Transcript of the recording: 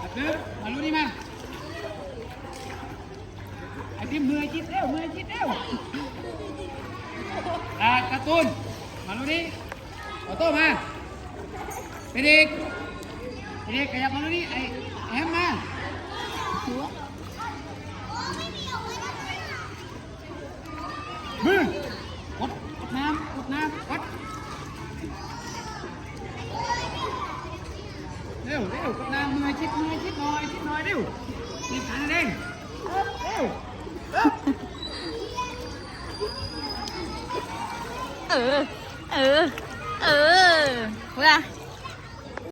กระตือมาลุ้นนี่มาไอ้ที่มือจิ๊บเอ้ามือจิ๊บเอ้าอ่ากร์ตูนมาลุ้นนี่ออโต้มาเป็น เด็กทีนี้ขยับมาดูนี่ไอ้แอมมามือกดกดน้ำกดน้ำกดเร็วเร็วกดน้ำมือชิดมือชิดหน่อยชิดหน่อยเร็วนี่ขาเด้งเร็วเออเออเออเพื่อ